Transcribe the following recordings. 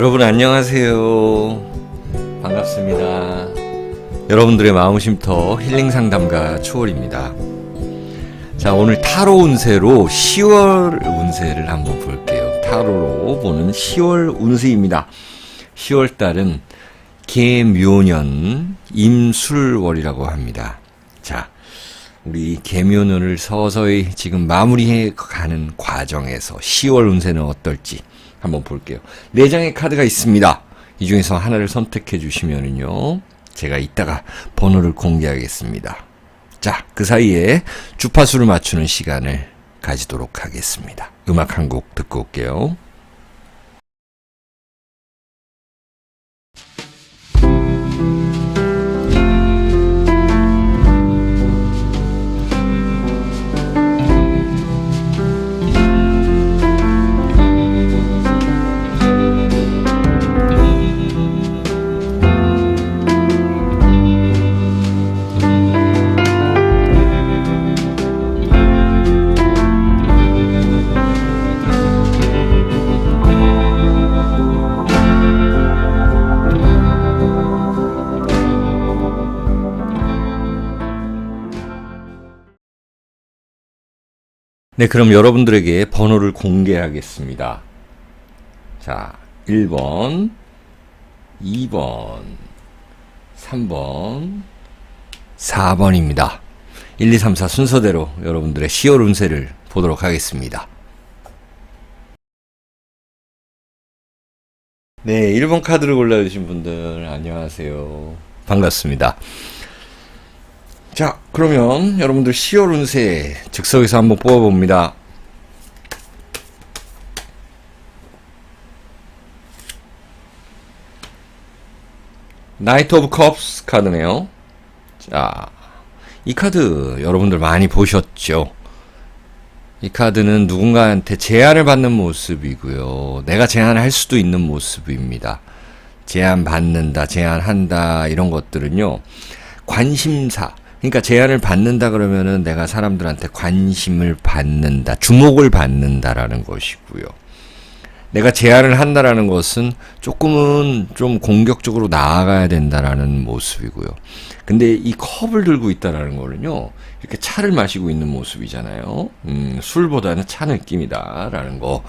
여러분 안녕하세요. 반갑습니다. 여러분들의 마음 쉼터 힐링 상담가 추월입니다. 자, 오늘 타로 운세로 10월 운세를 한번 볼게요. 타로로 보는 10월 운세입니다. 10월 달은 개묘년 임술월이라고 합니다. 자, 우리 개묘년을 서서히 지금 마무리해 가는 과정에서 10월 운세는 어떨지 한번 볼게요. 네 장의 카드가 있습니다. 이 중에서 하나를 선택해 주시면은요. 제가 이따가 번호를 공개하겠습니다. 자, 그 사이에 주파수를 맞추는 시간을 가지도록 하겠습니다. 음악 한 곡 듣고 올게요. 네, 그럼 여러분들에게 번호를 공개하겠습니다. 자, 1번, 2번, 3번, 4번입니다. 1, 2, 3, 4 순서대로 여러분들의 10월 운세를 보도록 하겠습니다. 네, 1번 카드를 골라주신 분들 안녕하세요. 반갑습니다. 자, 그러면 여러분들 10월 운세 즉석에서 한번 뽑아봅니다. 나이트 오브 컵스 카드네요. 자, 이 카드 여러분들 많이 보셨죠? 이 카드는 누군가한테 제안을 받는 모습이고요. 내가 제안을 할 수도 있는 모습입니다. 제안 받는다, 제안한다, 이런 것들은요. 관심사. 그러니까 제안을 받는다 그러면은 내가 사람들한테 관심을 받는다, 주목을 받는다라는 것이고요. 내가 제안을 한다라는 것은 조금은 좀 공격적으로 나아가야 된다라는 모습이고요. 근데 이 컵을 들고 있다라는 거는요, 이렇게 차를 마시고 있는 모습이잖아요. 음, 술보다는 차 느낌이다라는 거.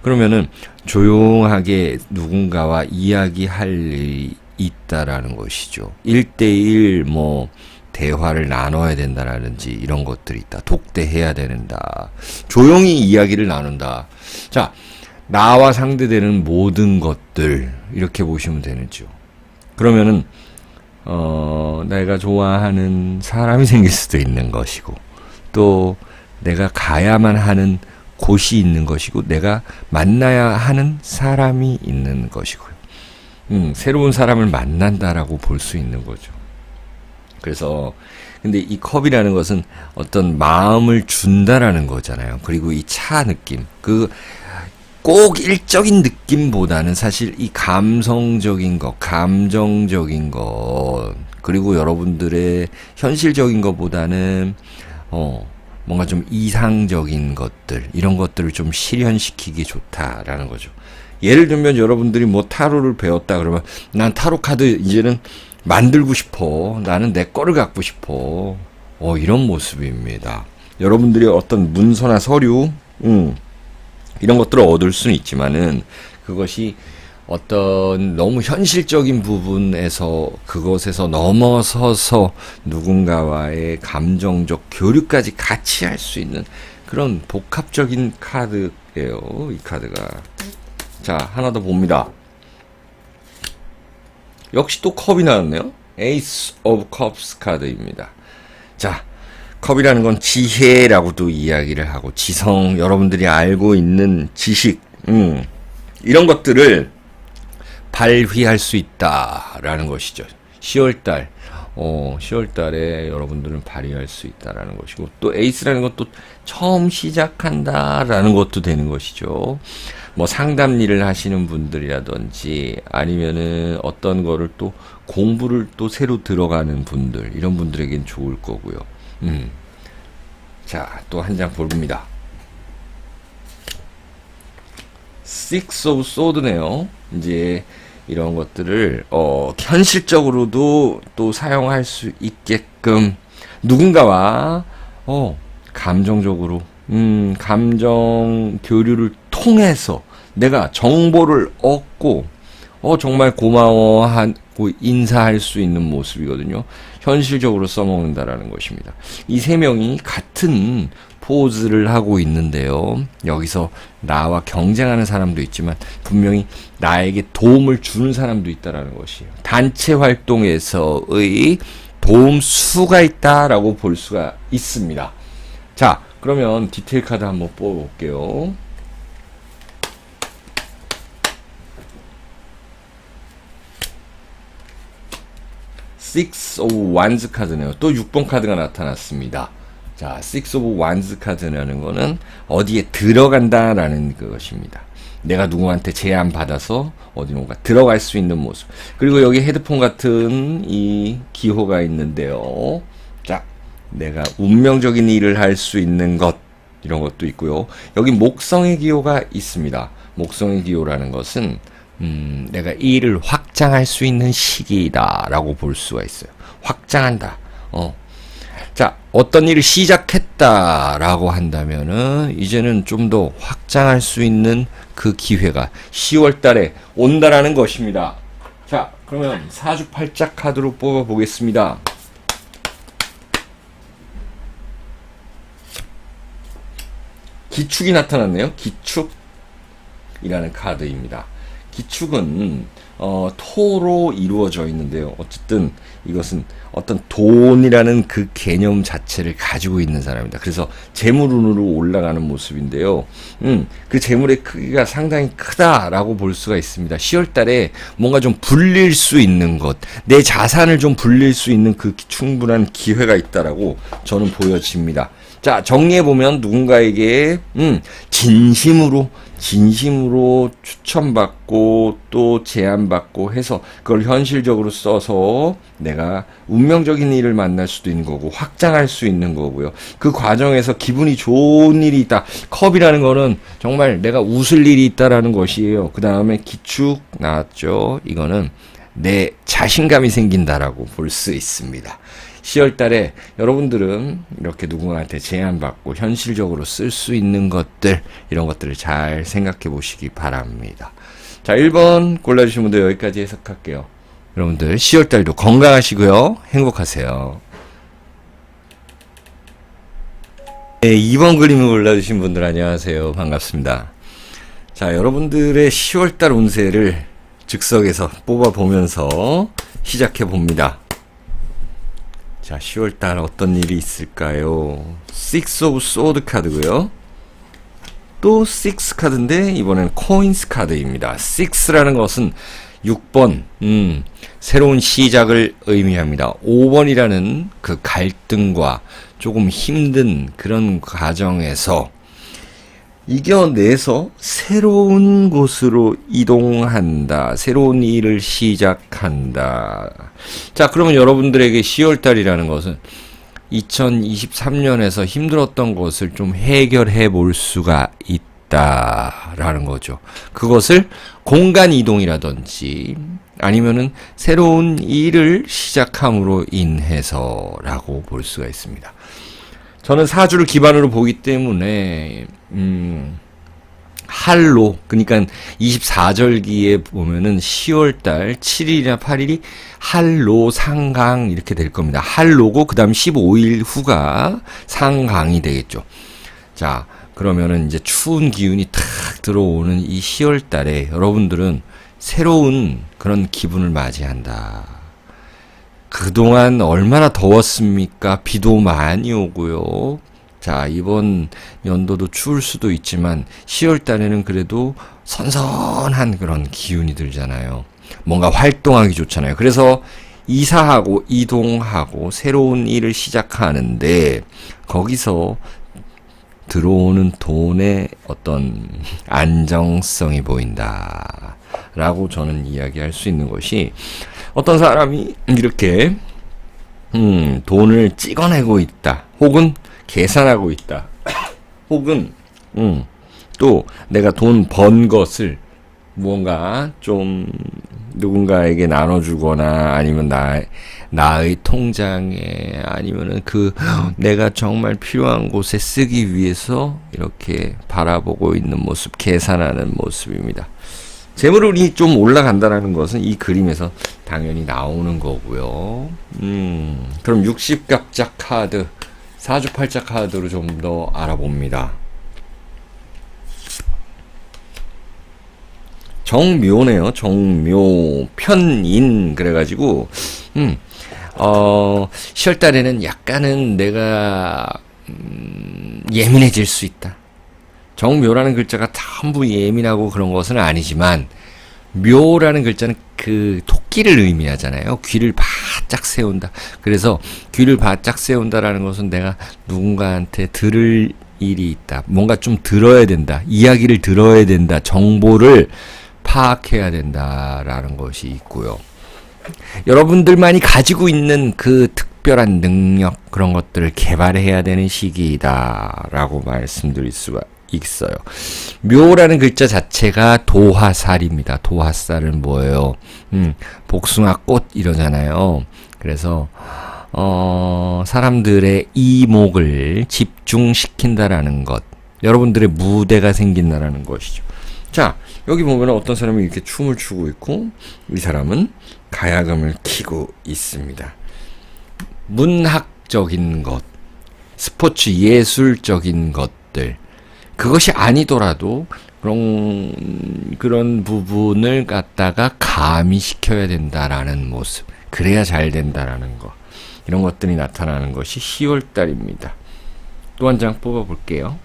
그러면은 조용하게 누군가와 이야기할 일이 있다라는 것이죠. 1대1 뭐, 대화를 나눠야 된다라든지 이런 것들이 있다. 독대해야 된다. 조용히 이야기를 나눈다. 자, 나와 상대되는 모든 것들 이렇게 보시면 되는죠. 그러면은 어, 내가 좋아하는 사람이 생길 수도 있는 것이고 또 내가 가야만 하는 곳이 있는 것이고 내가 만나야 하는 사람이 있는 것이고요. 음, 새로운 사람을 만난다라고 볼 수 있는 거죠. 그래서 근데 이 컵이라는 것은 어떤 마음을 준다라는 거잖아요. 그리고 이 차 느낌 그 꼭 일적인 느낌보다는 사실 이 감성적인 것, 감정적인 것, 그리고 여러분들의 현실적인 것보다는, 어, 뭔가 좀 이상적인 것들, 이런 것들을 좀 실현시키기 좋다라는 거죠. 예를 들면 여러분들이 뭐 타로를 배웠다 그러면 난 타로 카드 이제는 만들고 싶어. 나는 내 거를 갖고 싶어. 어, 이런 모습입니다. 여러분들이 어떤 문서나 서류, 음, 이런 것들을 얻을 수는 있지만은 그것이 어떤 너무 현실적인 부분에서 그것에서 넘어서서 누군가와의 감정적 교류까지 같이 할 수 있는 그런 복합적인 카드예요. 이 카드가. 자, 하나 더 봅니다. 역시 또 컵이 나왔네요. 에이스 오브 컵스 카드입니다. 자, 컵이라는 건 지혜라고도 이야기를 하고 지성 여러분들이 알고 있는 지식 음, 이런 것들을 발휘할 수 있다라는 것이죠. 10월달 어, 10월달에 여러분들은 발휘할 수 있다라는 것이고 또 에이스라는 것도 처음 시작한다라는 것도 되는 것이죠. 뭐 상담 일을 하시는 분들이라든지 아니면은 어떤 거를 또 공부를 또 새로 들어가는 분들 이런 분들에겐 좋을 거고요. 음. 자, 또 한장 봅니다. Six of Swords네요. 이제 이런 것들을 어 현실적으로도 또 사용할 수 있게끔 누군가와 어 감정적으로 음 감정 교류를 통해서 내가 정보를 얻고 어 정말 고마워하고 인사할 수 있는 모습이거든요. 현실적으로 써먹는다라는 것입니다. 이 세 명이 같은 포즈를 하고 있는데요. 여기서 나와 경쟁하는 사람도 있지만 분명히 나에게 도움을 주는 사람도 있다라는 것이에요. 단체 활동에서의 도움 수가 있다라고 볼 수가 있습니다. 자, 그러면 디테일 카드 한번 뽑아볼게요. Six of Wands 카드네요. 또 6번 카드가 나타났습니다. 자, Six of Wands 카드라는 거는 어디에 들어간다라는 그것입니다. 내가 누구한테 제안 받아서 어디론가 들어갈 수 있는 모습. 그리고 여기 헤드폰 같은 이 기호가 있는데요. 자, 내가 운명적인 일을 할 수 있는 것 이런 것도 있고요. 여기 목성의 기호가 있습니다. 목성의 기호라는 것은 음, 내가 이 일을 확장할 수 있는 시기다라고 볼 수가 있어요. 확장한다. 어. 자, 어떤 일을 시작했다라고 한다면은 이제는 좀 더 확장할 수 있는 그 기회가 10월 달에 온다라는 것입니다. 자, 그러면 사주팔자 카드로 뽑아 보겠습니다. 기축이 나타났네요. 기축이라는 카드입니다. 기축은 어, 토로 이루어져 있는데요. 어쨌든 이것은 어떤 돈이라는 그 개념 자체를 가지고 있는 사람입니다. 그래서 재물운으로 올라가는 모습인데요. 음, 그 재물의 크기가 상당히 크다라고 볼 수가 있습니다. 10월 달에 뭔가 좀 불릴 수 있는 것, 내 자산을 좀 불릴 수 있는 그 충분한 기회가 있다라고 저는 보여집니다. 자, 정리해보면 누군가에게, 음, 진심으로, 진심으로 추천받고 또 제안받고 해서 그걸 현실적으로 써서 내가 운명적인 일을 만날 수도 있는 거고 확장할 수 있는 거고요. 그 과정에서 기분이 좋은 일이 있다. 컵이라는 거는 정말 내가 웃을 일이 있다라는 것이에요. 그 다음에 기축 나왔죠. 이거는 내 자신감이 생긴다라고 볼 수 있습니다. 10월 달에 여러분들은 이렇게 누군가한테 제안받고 현실적으로 쓸 수 있는 것들, 이런 것들을 잘 생각해 보시기 바랍니다. 자, 1번 골라주신 분들 여기까지 해석할게요. 여러분들 10월 달도 건강하시고요. 행복하세요. 네, 2번 그림을 골라주신 분들 안녕하세요. 반갑습니다. 자, 여러분들의 10월 달 운세를 즉석에서 뽑아보면서 시작해 봅니다. 자, 10월달 어떤 일이 있을까요? Six of Sword 카드고요. 또6 카드인데 이번엔 코인스 카드입니다. 6라는 것은 6번, 음, 새로운 시작을 의미합니다. 5번이라는 그 갈등과 조금 힘든 그런 과정에서 이겨내서 새로운 곳으로 이동한다. 새로운 일을 시작한다. 자, 그러면 여러분들에게 10월달이라는 것은 2023년에서 힘들었던 것을 좀 해결해 볼 수가 있다 라는 거죠. 그것을 공간 이동이라든지 아니면은 새로운 일을 시작함으로 인해서라고 볼 수가 있습니다. 저는 사주를 기반으로 보기 때문에 음 할로 그러니까 24절기에 보면은 10월 달 7일이나 8일이 할로 상강 이렇게 될 겁니다. 할로고 그다음 15일 후가 상강이 되겠죠. 자, 그러면은 이제 추운 기운이 탁 들어오는 이 10월 달에 여러분들은 새로운 그런 기분을 맞이한다. 그동안 얼마나 더웠습니까? 비도 많이 오고요. 자, 이번 연도도 추울 수도 있지만 10월 달에는 그래도 선선한 그런 기운이 들잖아요. 뭔가 활동하기 좋잖아요. 그래서 이사하고 이동하고 새로운 일을 시작하는데 거기서 들어오는 돈의 어떤 안정성이 보인다. 라고 저는 이야기할 수 있는 것이 어떤 사람이 이렇게 음, 돈을 찍어내고 있다. 혹은 계산하고 있다. 혹은 음, 또 내가 돈 번 것을 무언가 좀 누군가에게 나눠주거나 아니면 나, 나의 통장에 아니면은 그 내가 정말 필요한 곳에 쓰기 위해서 이렇게 바라보고 있는 모습, 계산하는 모습입니다. 재물운이 좀 올라간다는 것은 이 그림에서 당연히 나오는 거고요. 음, 그럼 60갑자 카드, 사주팔자 카드로 좀 더 알아봅니다. 정묘네요. 정묘 편인 그래가지고 음, 어 10월 달에는 약간은 내가 음, 예민해질 수 있다. 정묘라는 글자가 전부 예민하고 그런 것은 아니지만 묘라는 글자는 그 토끼를 의미하잖아요. 귀를 바짝 세운다. 그래서 귀를 바짝 세운다라는 것은 내가 누군가한테 들을 일이 있다. 뭔가 좀 들어야 된다. 이야기를 들어야 된다. 정보를 파악해야 된다라는 것이 있고요. 여러분들만이 가지고 있는 그 특별한 능력 그런 것들을 개발해야 되는 시기이다라고 말씀드릴 수가 있어요. 묘라는 글자 자체가 도화살입니다. 도화살은 뭐예요? 음, 복숭아 꽃 이러잖아요. 그래서 어, 사람들의 이목을 집중시킨다라는 것. 여러분들의 무대가 생긴다라는 것이죠. 자, 여기 보면 어떤 사람이 이렇게 춤을 추고 있고 이 사람은 가야금을 키고 있습니다. 문학적인 것, 스포츠 예술적인 것들 그것이 아니더라도 그런 그런 부분을 갖다가 가미시켜야 된다라는 모습. 그래야 잘 된다라는 거. 이런 것들이 나타나는 것이 10월 달입니다. 또 한 장 뽑아 볼게요.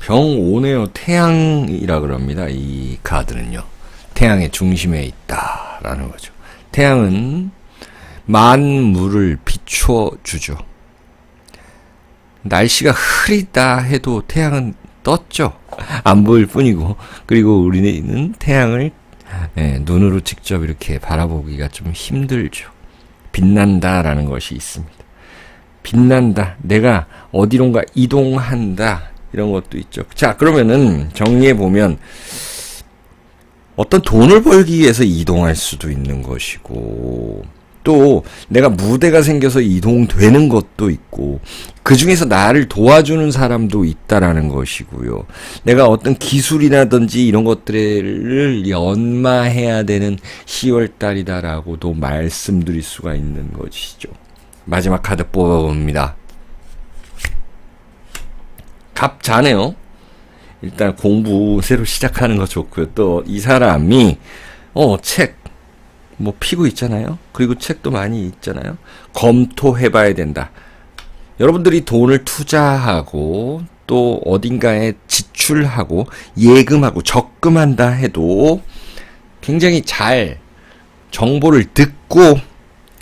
병 오네요. 태양이라 그럽니다. 이 카드는요. 태양의 중심에 있다라는 거죠. 태양은 만물을 비추어 주죠. 날씨가 흐리다 해도 태양은 떴죠. 안 보일 뿐이고. 그리고 우리는 태양을 예, 눈으로 직접 이렇게 바라보기가 좀 힘들죠. 빛난다라는 것이 있습니다. 빛난다. 내가 어디론가 이동한다. 이런 것도 있죠. 자, 그러면은 정리해 보면 어떤 돈을 벌기 위해서 이동할 수도 있는 것이고 또 내가 무대가 생겨서 이동되는 것도 있고 그 중에서 나를 도와주는 사람도 있다라는 것이고요. 내가 어떤 기술이라든지 이런 것들을 연마해야 되는 10월 달이다라고도 말씀드릴 수가 있는 것이죠. 마지막 카드 뽑아봅니다. 갑자네요. 일단 공부 새로 시작하는 거 좋고요. 또 이 사람이 어 책 뭐 피고 있잖아요. 그리고 책도 많이 있잖아요. 검토해 봐야 된다. 여러분들이 돈을 투자하고 또 어딘가에 지출하고 예금하고 적금한다 해도 굉장히 잘 정보를 듣고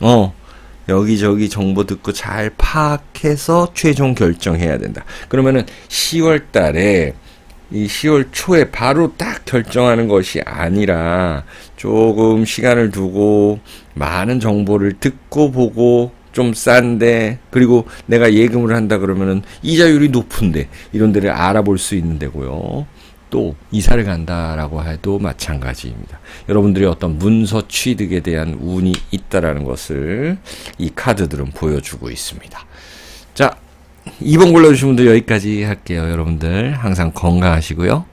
어 여기저기 정보 듣고 잘 파악해서 최종 결정해야 된다. 그러면은 10월 달에 이 10월 초에 바로 딱 결정하는 것이 아니라 조금 시간을 두고 많은 정보를 듣고 보고 좀 싼데 그리고 내가 예금을 한다 그러면은 이자율이 높은데 이런 데를 알아볼 수 있는 데고요. 또 이사를 간다라고 해도 마찬가지입니다. 여러분들이 어떤 문서 취득에 대한 운이 있다라는 것을 이 카드들은 보여주고 있습니다. 자, 2번 골라주신 분들 여기까지 할게요. 여러분들 항상 건강하시고요.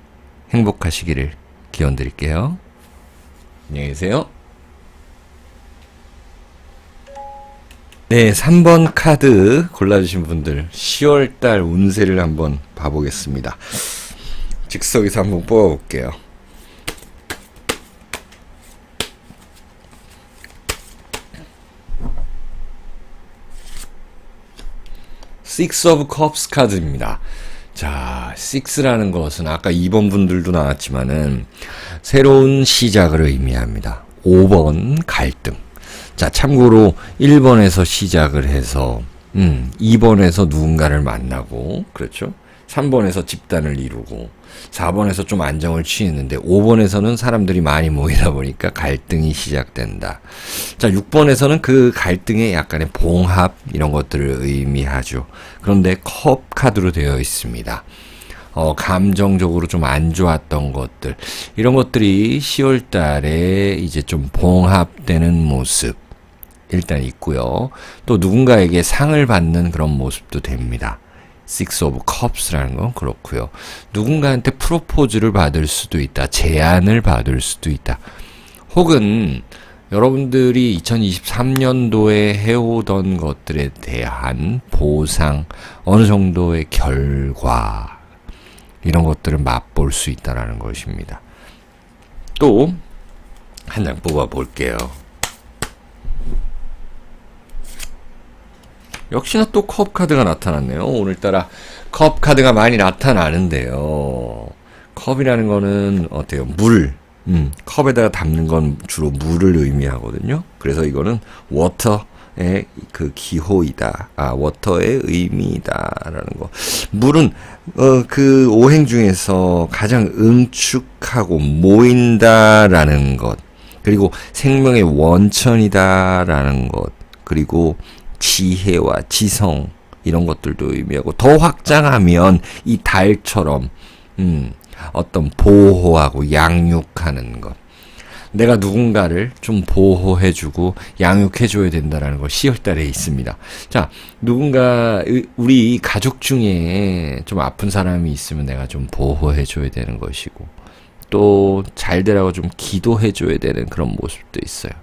행복하시기를 기원 드릴게요. 안녕히 계세요. 네, 3번 카드 골라주신 분들 10월달 운세를 한번 봐보겠습니다. 즉석에서 한번 뽑아볼게요. Six of Cups 카드입니다. 자, 6라는 것은 아까 2번 분들도 나왔지만은 새로운 시작을 의미합니다. 5번 갈등. 자, 참고로 1번에서 시작을 해서 음, 2번에서 누군가를 만나고 그렇죠? 3번에서 집단을 이루고 4번에서 좀 안정을 취했는데 5번에서는 사람들이 많이 모이다 보니까 갈등이 시작된다. 자, 6번에서는 그 갈등의 약간의 봉합 이런 것들을 의미하죠. 그런데 컵 카드로 되어 있습니다. 어, 감정적으로 좀 안 좋았던 것들 이런 것들이 10월 달에 이제 좀 봉합되는 모습 일단 있고요. 또 누군가에게 상을 받는 그런 모습도 됩니다. Six of Cups라는 건 그렇고요. 누군가한테 프로포즈를 받을 수도 있다. 제안을 받을 수도 있다. 혹은 여러분들이 2023년도에 해오던 것들에 대한 보상, 어느 정도의 결과, 이런 것들을 맛볼 수 있다라는 것입니다. 또, 한 장 뽑아 볼게요. 역시나 또 컵 카드가 나타났네요. 오늘따라 컵 카드가 많이 나타나는데요. 컵이라는 거는 어때요? 물. 음, 컵에다가 담는 건 주로 물을 의미하거든요. 그래서 이거는 워터 의 그 기호이다. 아, 워터의 의미다라는 거. 물은 어, 그 오행 중에서 가장 응축하고 모인다라는 것. 그리고 생명의 원천이다라는 것. 그리고 지혜와 지성 이런 것들도 의미하고 더 확장하면 이 달처럼 음, 어떤 보호하고 양육하는 것. 내가 누군가를 좀 보호해주고 양육해줘야 된다라는 거 10월 달에 있습니다. 자, 누군가, 우리 가족 중에 좀 아픈 사람이 있으면 내가 좀 보호해줘야 되는 것이고, 또 잘 되라고 좀 기도해줘야 되는 그런 모습도 있어요.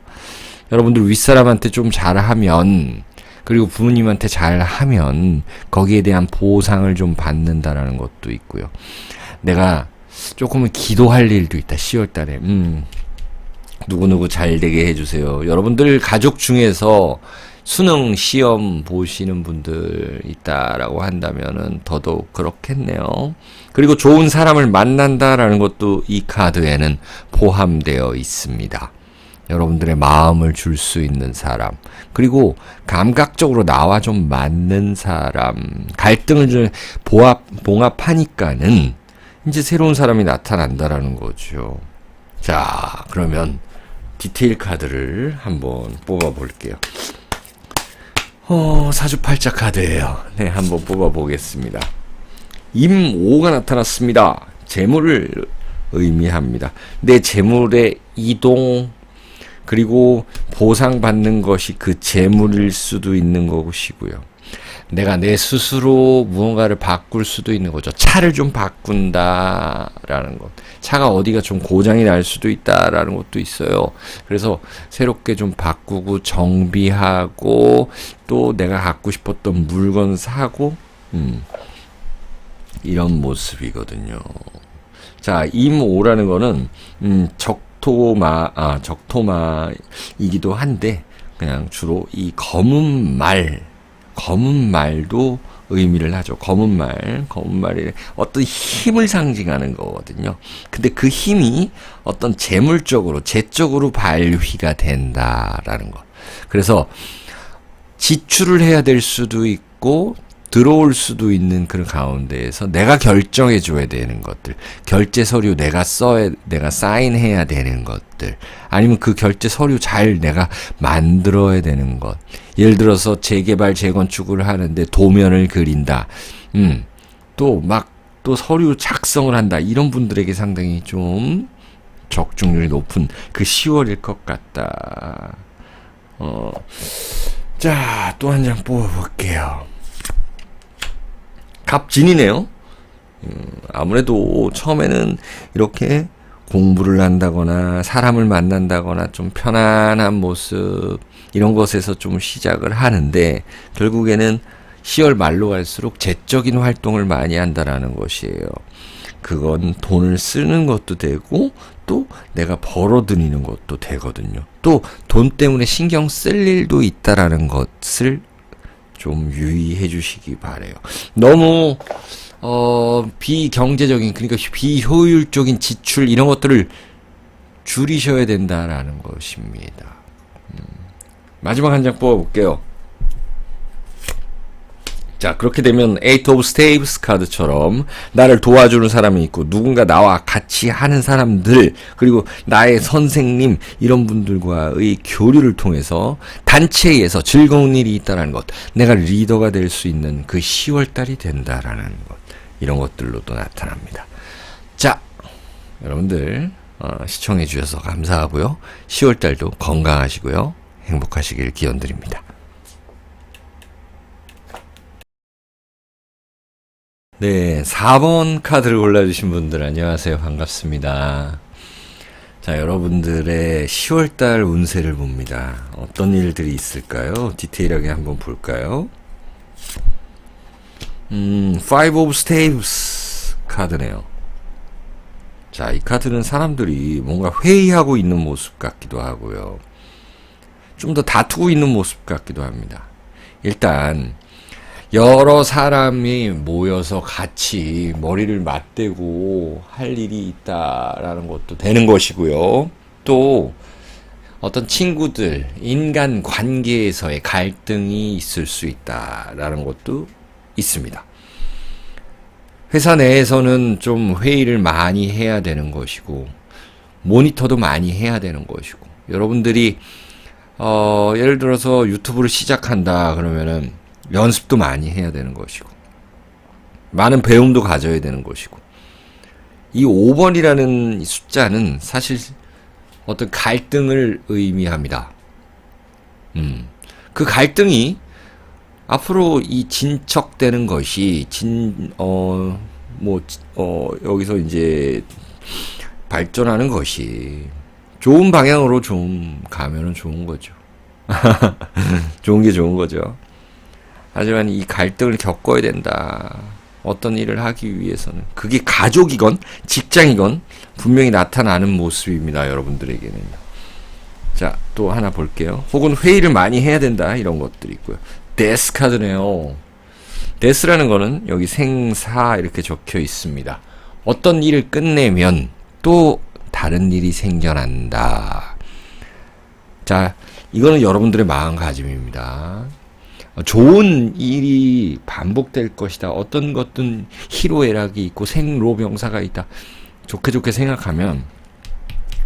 여러분들 윗사람한테 좀 잘하면, 그리고 부모님한테 잘 하면 거기에 대한 보상을 좀 받는다라는 것도 있고요. 내가 조금은 기도할 일도 있다. 10월 달에. 음. 누구누구 잘 되게 해주세요. 여러분들 가족 중에서 수능 시험 보시는 분들 있다라고 한다면은 더더욱 그렇겠네요. 그리고 좋은 사람을 만난다라는 것도 이 카드에는 포함되어 있습니다. 여러분들의 마음을 줄 수 있는 사람, 그리고 감각적으로 나와 좀 맞는 사람, 갈등을 좀 보합, 봉합하니까는 이제 새로운 사람이 나타난다라는 거죠. 자, 그러면 디테일 카드를 한번 뽑아 볼게요. 어, 사주팔자 카드예요. 네, 한번 뽑아 보겠습니다. 임오가 나타났습니다. 재물을 의미합니다. 내 재물의 이동 그리고 보상받는 것이 그 재물일 수도 있는 것이고요. 내가 내 스스로 무언가를 바꿀 수도 있는 거죠. 차를 좀 바꾼다라는 것. 차가 어디가 좀 고장이 날 수도 있다라는 것도 있어요. 그래서 새롭게 좀 바꾸고 정비하고 또 내가 갖고 싶었던 물건 사고, 음, 이런 모습이거든요. 자, 임오라는 거는, 음, 적 토마, 아, 적토마이기도 한데, 그냥 주로 이 검은 말, 검은 말도 의미를 하죠. 검은 말, 검은 말이 어떤 힘을 상징하는 거거든요. 근데 그 힘이 어떤 재물적으로, 재적으로 발휘가 된다라는 것. 그래서 지출을 해야 될 수도 있고, 들어올 수도 있는 그런 가운데에서 내가 결정해 줘야 되는 것들, 결제 서류 내가 써야, 내가 사인해야 되는 것들, 아니면 그 결제 서류 잘 내가 만들어야 되는 것. 예를 들어서 재개발, 재건축을 하는데 도면을 그린다. 음, 또 막, 또 서류 작성을 한다. 이런 분들에게 상당히 좀 적중률이 높은 그 10월일 것 같다. 어, 자, 또 한 장 뽑아볼게요. 갑진이네요. 음, 아무래도 처음에는 이렇게 공부를 한다거나 사람을 만난다거나 좀 편안한 모습 이런 것에서 좀 시작을 하는데 결국에는 10월 말로 갈수록 재적인 활동을 많이 한다라는 것이에요. 그건 돈을 쓰는 것도 되고 또 내가 벌어들이는 것도 되거든요. 또 돈 때문에 신경 쓸 일도 있다라는 것을 좀 유의해 주시기 바래요. 너무 어 비경제적인 그러니까 비효율적인 지출 이런 것들을 줄이셔야 된다라는 것입니다. 음. 마지막 한 장 뽑아 볼게요. 자, 그렇게 되면 Eight of Staves 카드처럼 나를 도와주는 사람이 있고 누군가 나와 같이 하는 사람들 그리고 나의 선생님 이런 분들과의 교류를 통해서 단체에서 즐거운 일이 있다는 것, 내가 리더가 될 수 있는 그 10월 달이 된다라는 것 이런 것들로도 나타납니다. 자, 여러분들 어, 시청해 주셔서 감사하고요. 10월 달도 건강하시고요. 행복하시길 기원드립니다. 네, 4번 카드를 골라주신 분들 안녕하세요. 반갑습니다. 자, 여러분들의 10월달 운세를 봅니다. 어떤 일들이 있을까요? 디테일하게 한번 볼까요? 음, Five of Staves 카드네요. 자, 이 카드는 사람들이 뭔가 회의하고 있는 모습 같기도 하고요. 좀 더 다투고 있는 모습 같기도 합니다. 일단, 여러 사람이 모여서 같이 머리를 맞대고 할 일이 있다라는 것도 되는 것이고요. 또 어떤 친구들, 인간 관계에서의 갈등이 있을 수 있다라는 것도 있습니다. 회사 내에서는 좀 회의를 많이 해야 되는 것이고, 모니터도 많이 해야 되는 것이고, 여러분들이, 어, 예를 들어서 유튜브를 시작한다 그러면은 연습도 많이 해야 되는 것이고, 많은 배움도 가져야 되는 것이고, 이 5번이라는 숫자는 사실 어떤 갈등을 의미합니다. 음, 그 갈등이 앞으로 이 진척되는 것이 진, 어, 뭐, 어, 여기서 이제 발전하는 것이 좋은 방향으로 좀 가면은 좋은 거죠. 좋은 게 좋은 거죠. 하지만 이 갈등을 겪어야 된다. 어떤 일을 하기 위해서는 그게 가족이건 직장이건 분명히 나타나는 모습입니다. 여러분들에게는. 자, 또 하나 볼게요. 혹은 회의를 많이 해야 된다. 이런 것들이 있고요. 데스 카드네요. 데스라는 거는 여기 생사 이렇게 적혀 있습니다. 어떤 일을 끝내면 또 다른 일이 생겨난다. 자, 이거는 여러분들의 마음가짐입니다. 좋은 일이 반복될 것이다. 어떤 것든 희로애락이 있고 생로병사가 있다. 좋게 좋게 생각하면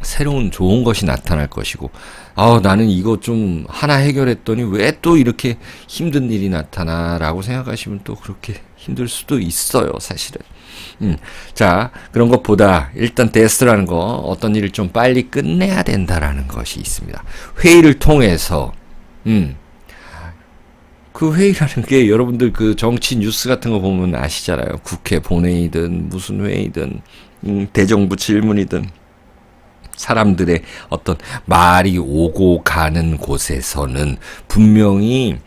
새로운 좋은 것이 나타날 것이고, 아 나는 이거 좀 하나 해결했더니 왜 또 이렇게 힘든 일이 나타나라고 생각하시면 또 그렇게 힘들 수도 있어요, 사실은. 음, 자, 그런 것보다 일단 데스라는 거 어떤 일을 좀 빨리 끝내야 된다라는 것이 있습니다. 회의를 통해서, 음, 그 회의라는 게 여러분들 그 정치 뉴스 같은 거 보면 아시잖아요. 국회 본회의든 무슨 회의든, 음, 대정부 질문이든. 사람들의 어떤 말이 오고 가는 곳에서는 분명히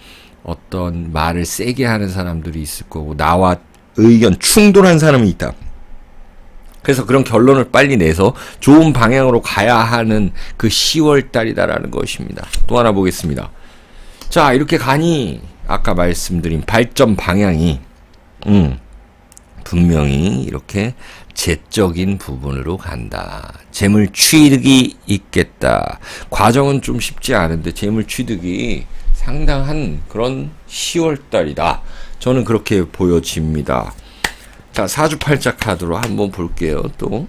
어떤 말을 세게 하는 사람들이 있을 거고 나와 의견 충돌한 사람이 있다. 그래서 그런 결론을 빨리 내서 좋은 방향으로 가야 하는 그 10월 달이다라는 것입니다. 또 하나 보겠습니다. 자, 이렇게 가니 아까 말씀드린 발전 방향이 음, 분명히 이렇게 재적인 부분으로 간다. 재물 취득이 있겠다. 과정은 좀 쉽지 않은데 재물 취득이 상당한 그런 10월달이다. 저는 그렇게 보여집니다. 자, 사주팔자 카드로 한번 볼게요. 또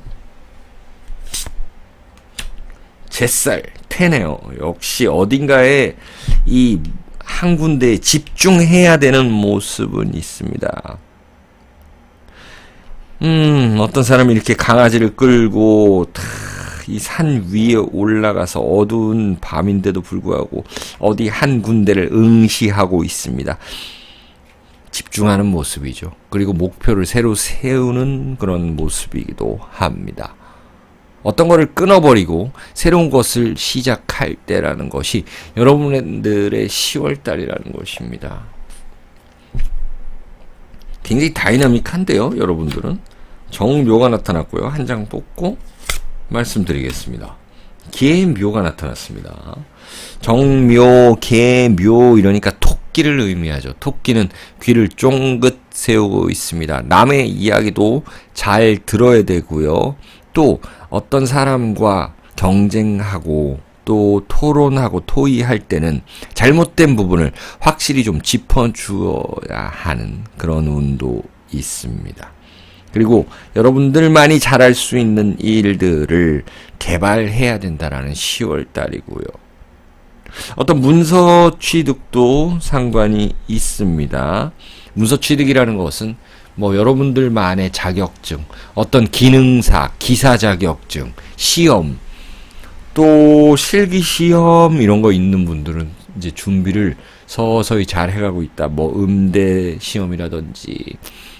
제살 테네요. 역시 어딘가에 이 한 군데에 집중해야 되는 모습은 있습니다. 음, 어떤 사람이 이렇게 강아지를 끌고 이 산 위에 올라가서 어두운 밤인데도 불구하고 어디 한 군데를 응시하고 있습니다. 집중하는 모습이죠. 그리고 목표를 새로 세우는 그런 모습이기도 합니다. 어떤 거를 끊어버리고 새로운 것을 시작할 때라는 것이 여러분들의 10월달이라는 것입니다. 굉장히 다이나믹한데요, 여러분들은. 정묘가 나타났고요. 한 장 뽑고 말씀드리겠습니다. 개묘가 나타났습니다. 정묘, 개묘 이러니까 토끼를 의미하죠. 토끼는 귀를 쫑긋 세우고 있습니다. 남의 이야기도 잘 들어야 되고요. 또 어떤 사람과 경쟁하고 또 토론하고 토의할 때는 잘못된 부분을 확실히 좀 짚어주어야 하는 그런 운도 있습니다. 그리고 여러분들만이 잘할 수 있는 일들을 개발해야 된다라는 10월 달이고요. 어떤 문서 취득도 상관이 있습니다. 문서 취득이라는 것은 뭐 여러분들만의 자격증, 어떤 기능사, 기사 자격증, 시험, 또 실기 시험 이런 거 있는 분들은 이제 준비를 서서히 잘 해가고 있다. 뭐 음대 시험이라든지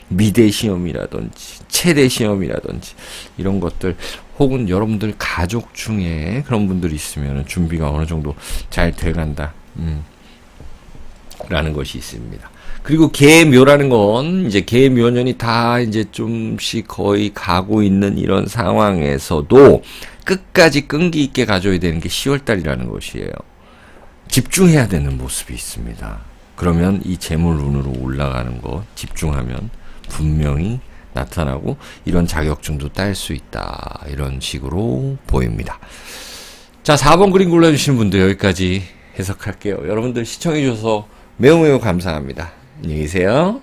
미대 시험이라든지 체대 시험이라든지 이런 것들 혹은 여러분들 가족 중에 그런 분들이 있으면 준비가 어느 정도 잘 돼간다. 음. 라는 것이 있습니다. 그리고 개묘라는 건 이제 개묘년이 다 이제 좀씩 거의 가고 있는 이런 상황에서도 끝까지 끈기 있게 가져야 되는 게 10월 달이라는 것이에요. 집중해야 되는 모습이 있습니다. 그러면 이 재물 운으로 올라가는 거 집중하면 분명히 나타나고 이런 자격증도 딸 수 있다. 이런 식으로 보입니다. 자, 4번 그림 골라주시는 분들 여기까지 해석할게요. 여러분들 시청해주셔서 매우 매우 감사합니다. 안녕히 계세요.